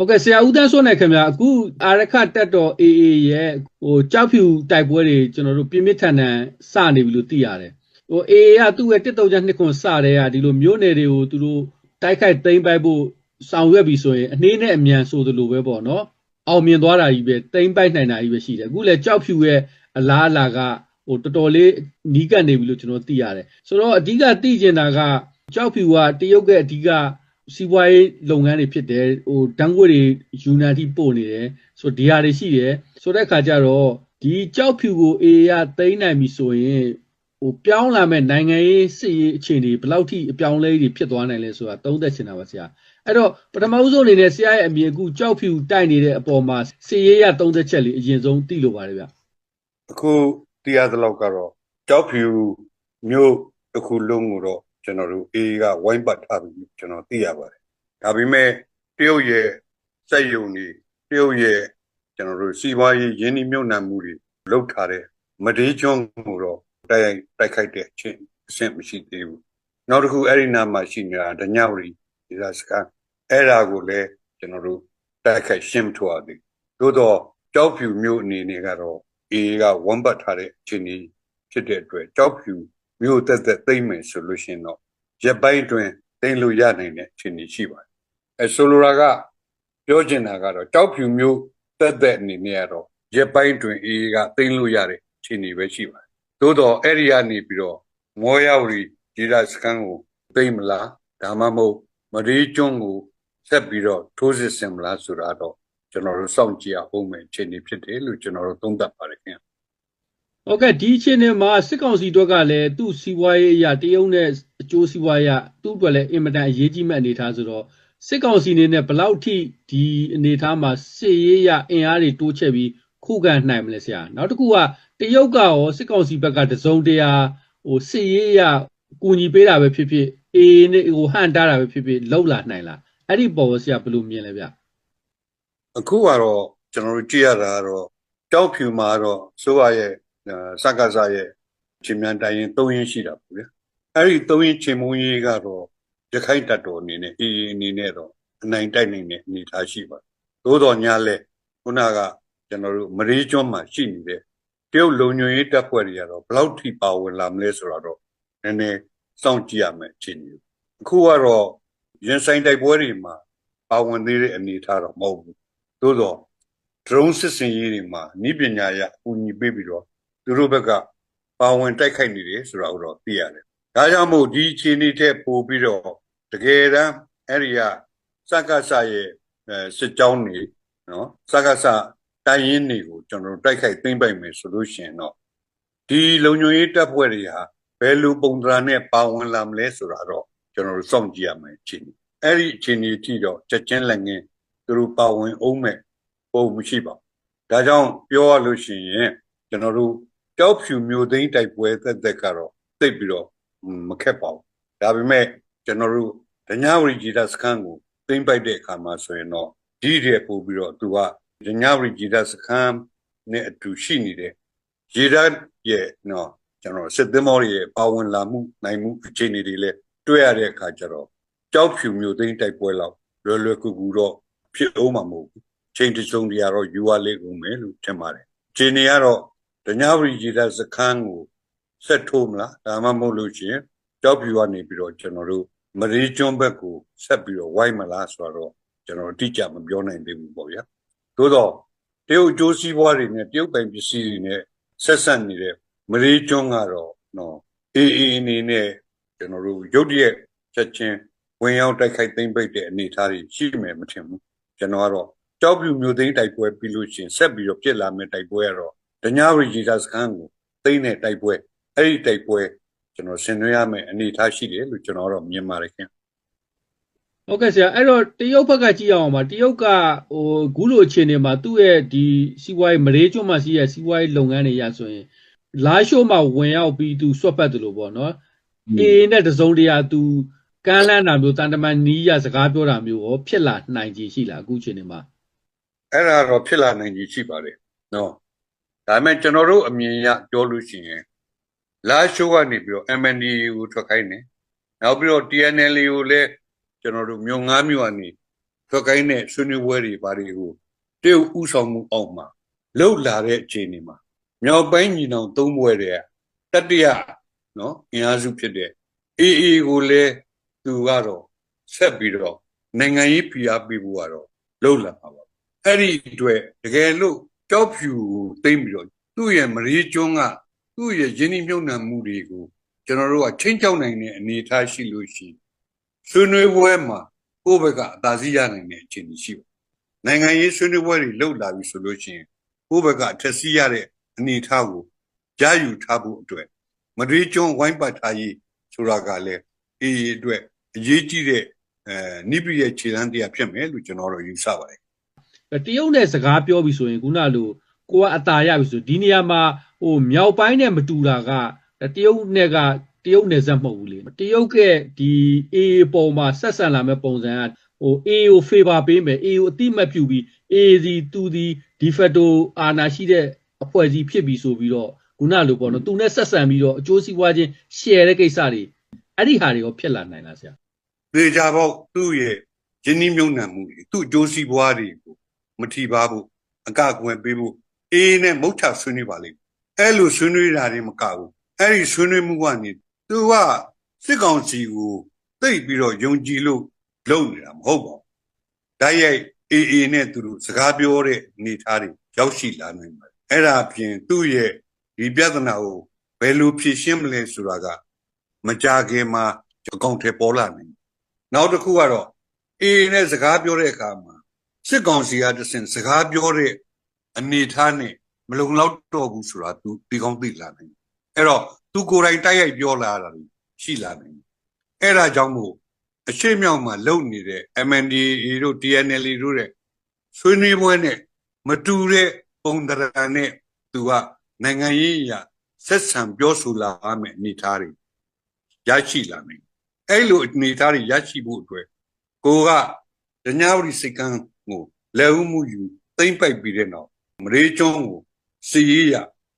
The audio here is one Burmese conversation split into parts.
ဟုတ်ကဲ့ဆရာဦးတန်းစိုးနိုင်ခင်ဗျာအခုအာရခတက်တော် AA ရဲ့ဟိုကြောက်ဖြူတိုက်ပွဲတွေကျွန်တော်တို့ပြင်းပြထန်ထန်စနေပြီလို့သိရတယ်ဟို AA ကသူ့ရဲ့တစ်တုံချနှစ်ခွန်စတဲ့ကဒီလိုမျိုးနယ်တွေကိုသူတို့တိုက်ခိုက်သိမ်းပိုက်ဖို့ဆောင်ရွက်ပြီဆိုရင်အနှေးနဲ့အမြန်ဆိုသလိုပဲပေါ့နော်အောင်မြင်သွားတာကြီးပဲသိမ်းပိုက်နိုင်တာကြီးပဲရှိတယ်အခုလည်းကြောက်ဖြူရဲ့အလားအလာကဟိုတော်တော်လေးနီးကပ်နေပြီလို့ကျွန်တော်သိရတယ်ဆိုတော့အဓိကသိကျင်တာကကြောက်ဖြူကတရုတ်ရဲ့အဓိက စီးပွားရေးလုပ်ငန်းတွေဖြစ်တယ်ဟိုတန်းခွေတွေယူနန်တိပို့နေတယ်ဆိုဒီဟာတွေရှိတယ်ဆိုတဲ့အခါကျတော့ဒီကြောက်ဖြူကိုအေးရသိမ်းနိုင်ပြီဆိုရင်ဟိုပြောင်းလာမဲ့နိုင်ငံရေးစစ်ရေးအခြေအနေဘယ်လောက်ထိအပြောင်းလဲတွေဖြစ်သွားနိုင်လဲဆိုတာသုံးသပ်ချင်တာပါဆရာအဲ့တော့ပထမဦးဆုံးအနေနဲ့ဆရာရဲ့အမြင်အခုကြောက်ဖြူတိုက်နေတဲ့အပေါ်မှာစစ်ရေးရသုံးသက်ချက်လေးအရင်ဆုံးသိလိုပါတယ်ဗျအခုသိရသလောက်ကတော့ကြောက်ဖြူမြို့တစ်ခုလုံးကိုတော့ ကျွန်တော်တို့အေးကဝိုင်းပတ်ထားပြီကျွန်တော်သိရပါတယ်ဒါပေမဲ့တရုတ်ရဲ့စက်ယုံတွေတရုတ်ရဲ့ကျွန်တော်တို့စီးပွားရေးရင်းနှီးမြှုပ်နှံမှုတွေလုပ်ထားတဲ့မဒေးကျွန်းကိုတော့တိုက်တိုက်ခိုက်တဲ့အချင်းအဆင့်မရှိသေးဘူးနောက်တစ်ခုအဲ့ဒီနားမှာရှိနေတာဒညဝရီဒီကစကားအဲ့ဒါကိုလည်းကျွန်တော်တို့တိုက်ခိုက်ရှင်းထွားသည်သို့တော့ကြောက်ဖြူမြို့အနေနဲ့ကတော့အေကဝမ်ပတ်ထားတဲ့အခြေအနေဖြစ်တဲ့အတွက်ကြောက်ဖြူ မြို့တက်တက်သိမ့်မယ်ဆိုလို့ရှိရင်တော့ရက်ပိုင်းတွင်သိမ့်လို့ရနိုင်တဲ့အခြေအနေရှိပါတယ်အဲဆိုလိုတာကပြောချင်တာကတော့ကြောက်ဖြူမြို့တက်တက်အနေနဲ့ကတော့ရက်ပိုင်းတွင်အေကသိမ့်လို့ရတဲ့အခြေအနေပဲရှိပါတယ်သို့တော့အဲ့ဒီကနေပြီးတော့မောရဝရီဒေသစခန်းကိုသိမ့်မလားဒါမှမဟုတ်မရီကျွန်းကိုဆက်ပြီးတော့ထိုးစစ်ဆင်မလားဆိုတာတော့ကျွန်တော်တို့စောင့်ကြည့်အောင်မယ်အခြေအနေဖြစ်တယ်လို့ကျွန်တော်တို့သုံးသပ်ပါတယ်ခင်ဗျ ဟုတ်ကဲ့ဒီအခြေအနေမှာစစ်ကောင်စီတွက်ကလည်းသူ့စီးပွားရေးအရာတရုတ်နဲ့အကျိုးစီးပွားရေးသူ့အတွက်လည်းအင်မတန်အရေးကြီးမဲ့အနေအထားဆိုတော့စစ်ကောင်စီအနေနဲ့ဘယ်လောက်ထိဒီအနေအထားမှာစစ်ရေးရအင်အားတွေတိုးချဲ့ပြီးခုခံနိုင်မလဲဆရာနောက်တစ်ခုကတရုတ်ကရောစစ်ကောင်စီဘက်ကတစုံတရာဟိုစစ်ရေးရကူညီပေးတာပဲဖြစ်ဖြစ်အေးနဲ့ဟိုဟန်တားတာပဲဖြစ်ဖြစ်လောက်လာနိုင်လားအဲ့ဒီပေါ်ကိုဆရာဘယ်လိုမြင်လဲဗျအခုကတော့ကျွန်တော်တို့ကြည့်ရတာကတော့ကြောက်ဖြူမှာတော့စိုးရရဲ့ စက္ကစရဲ့ချင်းမြန်တိုင်းရင်၃ရင်းရှိတာပေါ့ဗျာအဲ့ဒီ၃ရင်းချင်းမုံကြီးကတော့ရခိုင်တပ်တော်အနေနဲ့အေးအနေနဲ့တော့အနိုင်တိုက်နိုင်တဲ့အနေအထားရှိပါတယ်သို့တော်ညာလဲခုနကကျွန်တော်တို့မရေကျွန်းမှာရှိနေတဲ့တရုတ်လုံညွေရေးတပ်ဖွဲ့တွေကတော့ဘယ်လောက်ထိပါဝင်လာမလဲဆိုတော့နည်းနည်းစောင့်ကြည့်ရမယ်အခြေအနေအခုကတော့ရင်ဆိုင်တိုက်ပွဲတွေမှာပါဝင်သေးတဲ့အနေအထားတော့မဟုတ်ဘူးသို့တော့ drone စစ်စင်ရေးတွေမှာဤပညာရအကူအညီပေးပြီးတော့ သူတို့ဘက်ကပါဝင်တိုက်ခိုက်နေတယ်ဆိုတာကိုတော့သိရတယ်။ဒါကြောင့်မို့ဒီအခြေအနေထက်ပိုပြီးတော့တကယ်တမ်းအဲ့ဒီကစက္ကစရဲ့စစ်ကြောင်းတွေနော်စက္ကစတိုင်းရင်းတွေကိုကျွန်တော်တို့တိုက်ခိုက်သိမ်းပိုက်မယ်ဆိုလို့ရှိရင်တော့ဒီလုံခြုံရေးတပ်ဖွဲ့တွေဟာဘယ်လိုပုံသဏ္ဍာန်နဲ့ပါဝင်လာမလဲဆိုတာတော့ကျွန်တော်တို့စောင့်ကြည့်ရမယ်အခြေအနေ။အဲ့ဒီအခြေအနေအထိတော့ချက်ချင်းလက်ငင်းသူတို့ပါဝင်အောင်မဲ့ပုံမရှိပါဘူးဒါကြောင့်ပြောရလို့ရှိရင်ကျွန်တော်တို့ ကြောက်ဖြူမျိုးသိန်းတိုက်ပွဲသက်သက်ကတော့သိပ်ပြီးတော့မခက်ပါဘူးဒါပေမဲ့ကျွန်တော်တို့ဒညဝရီဂျီတာစခန်းကိုသိမ့်ပိုက်တဲ့အခါမှာဆိုရင်တော့ဒီတဲ့ပို့ပြီးတော့သူကဒညဝရီဂျီတာစခန်းနဲ့အတူရှိနေတဲ့ဂျီတာရဲ့နော်ကျွန်တော်စစ်သမောရဲ့ပါဝင်လာမှုနိုင်မှုအခြေအနေတွေလည်းတွေ့ရတဲ့အခါကျတော့ကြောက်ဖြူမျိုးသိန်းတိုက်ပွဲလောက်လွယ်လွယ်ကူကူတော့ဖြစ်အောင်မှာမဟုတ်ဘူးချိန်တစုံတရာတော့ယူရလိမ့်ဦးမယ်လို့ထင်ပါတယ်ခြေနေကတော့ ဒညဝရီဂျီတာစခန်းကိုဆက်ထိုးမလားဒါမှမဟုတ်လို့ရှိရင်ကြောက်ပြူကနေပြီးတော့ကျွန်တော်တို့မရီကျွန်းဘက်ကိုဆက်ပြီးတော့ဝိုင်းမလားဆိုတော့ကျွန်တော်အတိအကျမပြောနိုင်သေးဘူးပေါ့ဗျာသို့တော့တရုတ်ကျိုးစည်းပွားတွေနဲ့တရုတ်ပိုင်ပစ္စည်းတွေနဲ့ဆက်ဆက်နေတဲ့မရီကျွန်းကတော့နော်အေးအေးအနေနဲ့ကျွန်တော်တို့ရုတ်တရက်ချက်ချင်းဝင်ရောက်တိုက်ခိုက်သိမ်းပိတ်တဲ့အနေအထားတွေရှိမယ်မထင်ဘူးကျွန်တော်ကတော့ကြောက်ပြူမျိုးသိန်းတိုက်ပွဲပြီးလို့ရှိရင်ဆက်ပြီးတော့ပြစ်လာမယ့်တိုက်ပွဲကတော့ ဒညာရီဂျီတာစခန်းကိုသိမ်းတဲ့တိုက်ပွဲအဲ့ဒီတိုက်ပွဲကျွန်တော်ဆင်နွှဲရမယ့်အနေအထားရှိတယ်လို့ကျွန်တော်တော့မြင်ပါတယ်ခင်ဟုတ်ကဲ့ဆရာအဲ့တော့တရုတ်ဘက်ကကြည့်အောင်ပါတရုတ်ကဟိုခုလိုအခြေအနေမှာသူ့ရဲ့ဒီစီးပွားရေးမရေကျွန်းမှာရှိရဲ့စီးပွားရေးလုပ်ငန်းတွေရဆိုရင်လာရှိုးမှာဝင်ရောက်ပြီးသူဆွတ်ပတ်တယ်လို့ပေါ့နော်အေးနဲ့တစုံတရာသူကမ်းလှမ်းတာမျိုးတန်တမန်နီးရစကားပြောတာမျိုးရောဖြစ်လာနိုင်ခြေရှိလားအခုအခြေအနေမှာအဲ့ဒါတော့ဖြစ်လာနိုင်ကြီးရှိပါတယ်နော် ဒါပေမဲ့ကျွန်တော်တို့အမြင်ရပြောလို့ရှိရင်လာရှိုးကနေပြီးတော့ MND ကိုထွက်ခိုင်းတယ်နောက်ပြီးတော့ TNL ကိုလည်းကျွန်တော်တို့မြို့ငါးမြို့ကနေထွက်ကိုင်းတဲ့ဆွေးနွေးပွဲတွေဘာတွေကိုတရုတ်ဥဆောင်မှုအောက်မှာလှုပ်လာတဲ့အခြေအနေမှာမြောက်ပိုင်းညီနောင်သုံးဘွဲတဲ့တတိယနော်အင်အားစုဖြစ်တဲ့ AA ကိုလည်းသူကတော့ဆက်ပြီးတော့နိုင်ငံရေးဖိအားပေးဖို့ကတော့လှုပ်လာပါပါအဲ့ဒီအတွက်တကယ်လို့ ကြောက်ဖြူကိုသိမ့်ပြီးတော့သူ့ရဲ့မရေကျွန်းကသူ့ရဲ့ရင်းနှီးမြှုပ်နှံမှုတွေကိုကျွန်တော်တို့ကချင်းချောက်နိုင်တဲ့အနေအထားရှိလို့ရှိရင်ဆွေးနွေးပွဲမှာကိုယ့်ဘက်ကအသာစီးရနိုင်တဲ့အခြေအနေရှိပါနိုင်ငံရေးဆွေးနွေးပွဲတွေလှုပ်လာပြီဆိုလို့ရှိရင်ကိုယ့်ဘက်ကအထက်စီးရတဲ့အနေအထားကိုကြားယူထားဖို့အတွက်မတွေးကျွန်းဝိုင်းပတ်ထားရေးဆိုတာကလည်းအေးအတွက်အရေးကြီးတဲ့အဲနိပိရဲ့ခြေလှမ်းတရားဖြစ်မယ်လို့ကျွန်တော်တို့ယူဆပါတယ် တရုတ်နဲ့စကားပြောပြီဆိုရင်ခုနလိုကိုကအตาရပြီဆိုဒီနေရာမှာဟိုမြောက်ပိုင်းနဲ့မတူတာကတရုတ်နဲ့ကတရုတ်နယ်စပ်မဟုတ်ဘူးလေတရုတ်ကဒီ A ပုံမှာဆက်ဆံလာမဲ့ပုံစံကဟို A ကို favor ပေးမယ် A ကိုအတိမတ်ပြုပြီး A စီသူဒီ de facto အာဏာရှိတဲ့အဖွဲ့အစည်းဖြစ်ပြီးဆိုပြီးတော့ခုနလိုပေါ့နော်သူနဲ့ဆက်ဆံပြီးတော့အကျိုးစီးပွားချင်း share တဲ့ကိစ္စတွေအဲ့ဒီဟာတွေရောဖြစ်လာနိုင်လားဆရာသေချာပေါ့သူ့ရဲ့ရင်းနှီးမြှုပ်နှံမှုတွေသူ့အကျိုးစီးပွားတွေကို မထီပါဘူးအကကွယ်ပေးဖို့အေးနဲ့မုတ်ချဆွေးနွေးပါလိမ့်မယ်အဲ့လိုဆွေးနွေးတာတွေမကဘူးအဲ့ဒီဆွေးနွေးမှုကနေသူကစစ်ကောင်စီကိုသိပ်ပြီးတော့ယုံကြည်လို့လုပ်နေတာမဟုတ်ပါဘူးတိုက်ရိုက်အေးအေးနဲ့သူတို့စကားပြောတဲ့အနေအထားတွေရောက်ရှိလာနိုင်ပါတယ်အဲ့ဒါအပြင်သူ့ရဲ့ဒီပြဿနာကိုဘယ်လိုဖြေရှင်းမလဲဆိုတာကမကြခင်မှာအကောင့်ထဲပေါ်လာနိုင်တယ်နောက်တစ်ခုကတော့အေးနဲ့စကားပြောတဲ့အခါမှာ စစ်ကောင်စီကတဆင့်စကားပြောတဲ့အနေအထားနဲ့မလုံလောက်တော့ဘူးဆိုတာသူဒီကောင်းသိလာနိုင်တယ်အဲ့တော့သူကိုယ်တိုင်တိုက်ရိုက်ပြောလာတာတွေရှိလာနိုင်တယ်အဲ့ဒါကြောင့်မို့အရှိမြောက်မှာလုံနေတဲ့ MNDAA တို့ TNL တို့တဲ့ဆွေးနွေးပွဲနဲ့မတူတဲ့ပုံသဏ္ဍာန်နဲ့သူကနိုင်ငံရေးအရာဆက်ဆံပြောဆိုလာမယ့်အနေအထားတွေရရှိလာနိုင်တယ်အဲ့လိုအနေအထားတွေရရှိဖို့အတွက်ကိုကဒညာဝရီစိတ်ကန်း ကိုလက်ဦးမှုယူသိမ့်ပိုက်ပြီးတဲ့နောက်မရေကျွန်းကိုစီရေးရ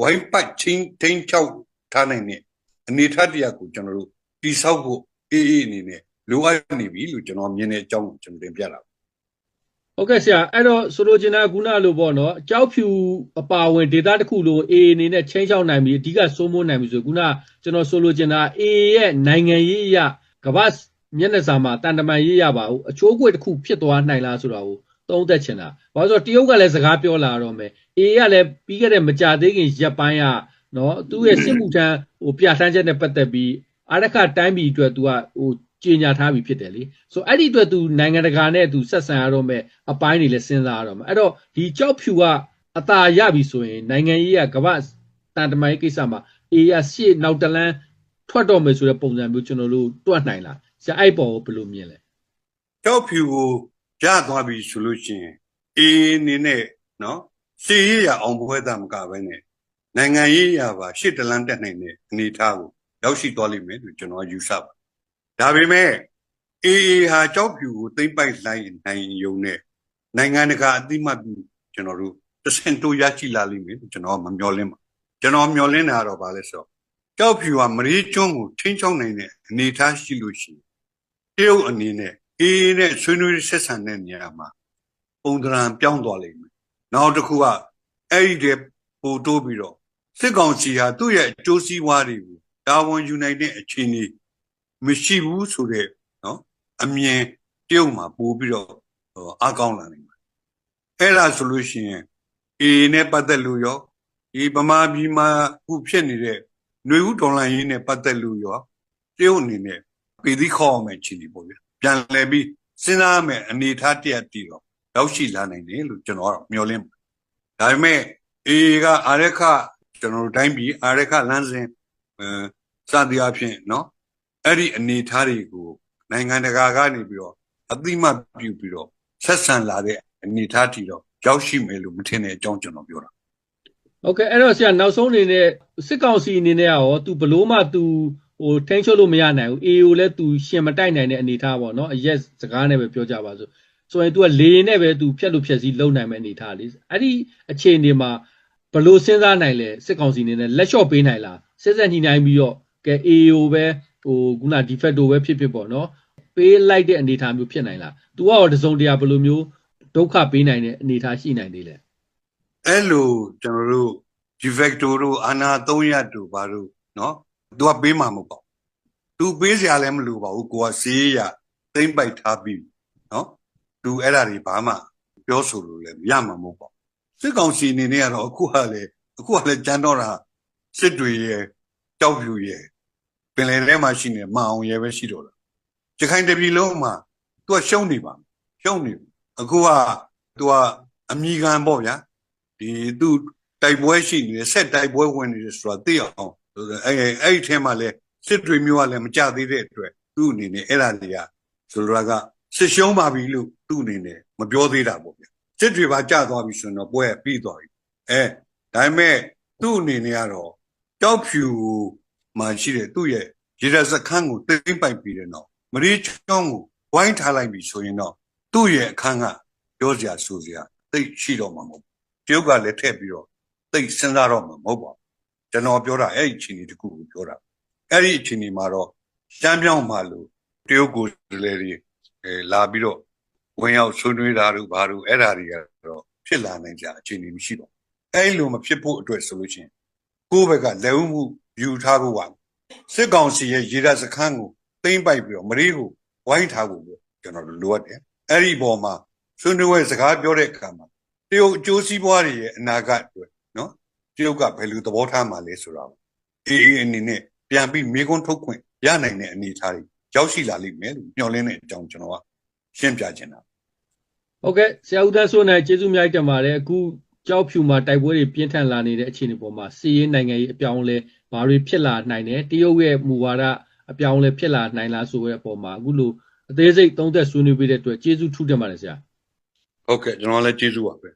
ဝိုင်းပတ်ချင်းထိန်ချောက်ထားနိုင်တဲ့အနေအထားတရားကိုကျွန်တော်တို့တိဆောက်ဖို့အေးအေးအနေနဲ့လိုအပ်နေပြီလို့ကျွန်တော်မြင်တဲ့အကြောင်းကိုကျွန်တော်တင်ပြတာဟုတ်ကဲ့ဆရာအဲ့တော့ဆိုလိုချင်တာကခုနလိုပေါ့နော်ကြောက်ဖြူအပါဝင်ဒေတာတစ်ခုလို A အနေနဲ့ချင်းချောက်နိုင်ပြီအဓိကစိုးမိုးနိုင်ပြီဆိုခုနကျွန်တော်ဆိုလိုချင်တာ A ရဲ့နိုင်ငံရေးအရကမ္ဘာမျက်နှာစာမှာတန်တမန်ရေးရပါဘူးအချိုးအကွေတစ်ခုဖြစ်သွားနိုင်လားဆိုတာကို သုံးသက်ချင်တာ။ဘာလို့ဆိုတော့တရုတ်ကလည်းစကားပြောလာတော့မယ်။ AA ကလည်းပြီးခဲ့တဲ့မကြသေးခင်ရက်ပိုင်းကနော်သူ့ရဲ့စစ်မှုထမ်းဟိုပြဋ္ဌာန်းချက်နဲ့ပတ်သက်ပြီးအရခတိုင်းပြည်အတွက်သူကဟိုကြေညာထားပြီးဖြစ်တယ်လေ။ဆိုအဲ့ဒီအတွက်သူနိုင်ငံတကာနဲ့သူဆက်ဆံရတော့မယ်အပိုင်းတွေလည်းစဉ်းစားရတော့မယ်။အဲ့တော့ဒီကြောက်ဖြူကအตาရပြီဆိုရင်နိုင်ငံရေးကကမ္ဘာတန်တမိုင်းကိစ္စမှာ AA ရှေ့နောက်တလန်းထွက်တော့မယ်ဆိုတဲ့ပုံစံမျိုးကျွန်တော်တို့တွက်နိုင်လား။ဆရာအဲ့ပေါ်ကိုဘယ်လိုမြင်လဲ။ကြောက်ဖြူကို ရသွားပြီဆိုလို့ရှိရင်အေးအနေနဲ့နော်စီရေးရအောင်ပွဲသားမကဘဲနဲ့နိုင်ငံရေးရပါရှစ်တလန်းတက်နိုင်တဲ့အနေအထားကိုရောက်ရှိသွားလိမ့်မယ်လို့ကျွန်တော်ယူဆပါဒါပေမဲ့အေးအေးဟာကြောက်ဖြူကိုသိမ့်ပိုက်လိုက်နိုင်ရုံနဲ့နိုင်ငံတကာအသိမှတ်ပြုကျွန်တော်တို့တဆင့်တိုးရရှိလာလိမ့်မယ်လို့ကျွန်တော်မမျှော်လင့်ပါကျွန်တော်မျှော်လင့်တာတော့ဗာလဲဆိုတော့ကြောက်ဖြူကမရေကျွန်းကိုချင်းချောင်းနိုင်တဲ့အနေအထားရှိလို့ရှိရင်တရုတ်အနေနဲ့ အေးနဲ့ဆွေးနွေးဆက်ဆံတဲ့နေရာမှာပုံသဏ္ဍာန်ပြောင်းသွားလိမ့်မယ်နောက်တစ်ခုကအဲ့ဒီတဲ့ပို့တိုးပြီးတော့စစ်ကောင်စီဟာသူ့ရဲ့အကျိုးစီးပွားတွေကိုတာဝန်ယူနိုင်တဲ့အခြေအနေမရှိဘူးဆိုတဲ့နော်အမြင်တရုတ်မှာပို့ပြီးတော့အားကောင်းလာနိုင်တယ်အဲ့ဒါဆိုလို့ရှိရင်အေးနဲ့ပတ်သက်လို့ရောဒီဗမာပြည်မှာခုဖြစ်နေတဲ့ຫນွေဦးဒေါ်လာရင်းနဲ့ပတ်သက်လို့ရောတရုတ်အနေနဲ့ပြည်သီးခေါ်အောင်မယ်ချီနေပေါ့ဗျာ ပြန်လည်ပြီးစဉ်းစားမယ်အနေထားတရက်တည်တော့ရောက်ရှိလာနိုင်တယ်လို့ကျွန်တော်မျှော်လင့်ပါတယ်ဒါပေမဲ့အေကအာရခကျွန်တော်တို့တိုင်းပြည်အာရခလမ်းစဉ်စသည်အဖြစ်နော်အဲ့ဒီအနေထားတွေကိုနိုင်ငံတကာကနေပြီးတော့အတိမပြုပြီးတော့ဆက်ဆံလာတဲ့အနေထားတီတော့ရောက်ရှိမယ်လို့မထင်တဲ့အကြောင်းကျွန်တော်ပြောတာဟုတ်ကဲ့အဲ့တော့ဆရာနောက်ဆုံးအနေနဲ့စစ်ကောင်စီအနေနဲ့ရောသူဘလို့မှသူ ဟိုထိန်းချုပ်လို့မရနိုင်ဘူး AO လဲ तू ရှင်မတိုက်နိုင်တဲ့အနေထားပေါ့နော်အရက်စကားနဲ့ပဲပြောကြပါစို့ဆိုရင် तू ကလေရင်နဲ့ပဲ तू ဖြတ်လို့ဖြတ်စည်းလုံနိုင်မဲ့အနေထားလေအဲ့ဒီအခြေအနေမှာဘလို့စဉ်းစားနိုင်လဲစစ်ကောင်စီအနေနဲ့လက်လျှော့ပေးနိုင်လားစစ်ဆက်ညှိနှိုင်းပြီးတော့ကဲ AO ပဲဟိုခုန defecto ပဲဖြစ်ဖြစ်ပေါ့နော် ပေးလိုက်တဲ့အနေအထားမျိုးဖြစ်နိုင်လား။ तू ကရောတစုံတရာဘယ်လိုမျိုးဒုက္ခပေးနိုင်တဲ့အနေအထားရှိနိုင်သေးလဲ အဲ့လိုကျွန်တော်တို့ de facto တို့အာနာ300တို့ဘာတို့နော် သူကပေးမှာမဟုတ်ပါဘူးသူပေးစရာလည်းမလိုပါဘူးကိုကစေးရသိမ့်ပိုက်ထားပြီးနော်သူအဲ့ဒါတွေဘာမှပြောဆိုလို့လည်းရမှာမဟုတ်ပါဘူးစစ်ကောင်စီအနေနဲ့ကတော့အခုကလည်းအခုကလည်းကြမ်းတော့တာစစ်တွေရဲ့ကြောက်ဖြူရဲ့ပင်လယ်ထဲမှာရှိနေမအောင်ရဲ့ပဲရှိတော့လားကြခိုင်တပြည်လုံးမှာသူကရှုံးနေပါရှုံးနေအခုကသူကအမိခံပေါ့ဗျာဒီသူတိုက်ပွဲရှိနေတယ်ဆက်တိုက်ပွဲဝင်နေတယ်ဆိုတာသိအောင် အဲအဲ့ဒီထဲမှာလဲစစ်တွေမျိုးကလည်းမကြသေးတဲ့အတွက်သူ့အနေနဲ့အဲ့ဒါတွေကဆိုလိုတာကစစ်ရှုံးပါပြီလို့သူ့အနေနဲ့မပြောသေးတာပေါ့ဗျစစ်တွေပါကြသွားပြီဆိုရင်တော့ပွဲကပြီးသွားပြီအဲဒါပေမဲ့သူ့အနေနဲ့ကတော့တောက်ဖြူမှရှိတဲ့သူ့ရဲ့ရေရစခန်းကိုတိမ့်ပိုက်ပြီးတယ်နော်မရီချောင်းကိုဝိုင်းထားလိုက်ပြီဆိုရင်တော့သူ့ရဲ့အခန်းကပြောစရာဆိုစရာသိပ်ရှိတော့မှာမဟုတ်ဘူးတရုတ်ကလည်းထည့်ပြီးတော့သိစဉ်းစားတော့မှာမဟုတ်ပါဘူး ကျွန်တော်ပြောတာအဲ့ဒီအချိန်ဒီတစ်ခုကိုပြောတာအဲ့ဒီအချိန်ဒီမှာတော့ရှမ်းပြောင်းမှလို့တရုတ်ကိုယ်စားလှယ်တွေအဲလာပြီးတော့ဝင်ရောက်ဆွေးနွေးတာတို့ဘာတို့အဲ့ဒါတွေကတော့ဖြစ်လာနိုင်ကြအချိန်ဒီမရှိတော့အဲ့လိုမဖြစ်ဖို့အတွက်ဆိုလို့ရှိရင်ကိုယ့်ဘက်ကလက်ဦးမှုယူထားဖို့ပါစစ်ကောင်စီရဲ့ရေတပ်စခန်းကိုသိမ့်ပိုက်ပြီးတော့မရီးကိုဝိုင်းထားဖို့ပဲကျွန်တော်တို့လိုအပ်တယ်အဲ့ဒီပေါ်မှာဆွေးနွေးပွဲစကားပြောတဲ့အခါမှာတရုတ်အကျိုးစီးပွားတွေရဲ့အနာဂတ်အတွက်နော် တရုတ်ကဘယ်လိုသဘောထားမှာလဲဆိုတာကိုအေးအေးအနေနဲ့ပြန်ပြီးမေခွန်းထုတ်ခွင့်ရနိုင်တဲ့အနေအထားတွေရောက်ရှိလာလိမ့်မယ်လို့မျှော်လင့်တဲ့အကြောင်းကျွန်တော်ကရှင်းပြချင်တာ။ဟုတ်ကဲ့ဆရာဦးသန်းစိုးနိုင်ကျေးဇူးအများကြီးတင်ပါတယ်အခုကြောက်ဖြူမှာတိုက်ပွဲတွေပြင်းထန်လာနေတဲ့အခြေအနေပေါ်မှာစီးရေးနိုင်ငံရေးအပြောင်းအလဲဘာတွေဖြစ်လာနိုင်တယ်တရုတ်ရဲ့မူဝါဒအပြောင်းအလဲဖြစ်လာနိုင်လားဆိုတဲ့အပေါ်မှာအခုလိုအသေးစိတ်သုံးသက်ဆွေးနွေးပေးတဲ့အတွက်ကျေးဇူးထူးတင်ပါတယ်ဆရာ။ဟုတ်ကဲ့ကျွန်တော်လည်းကျေးဇူးပါပဲ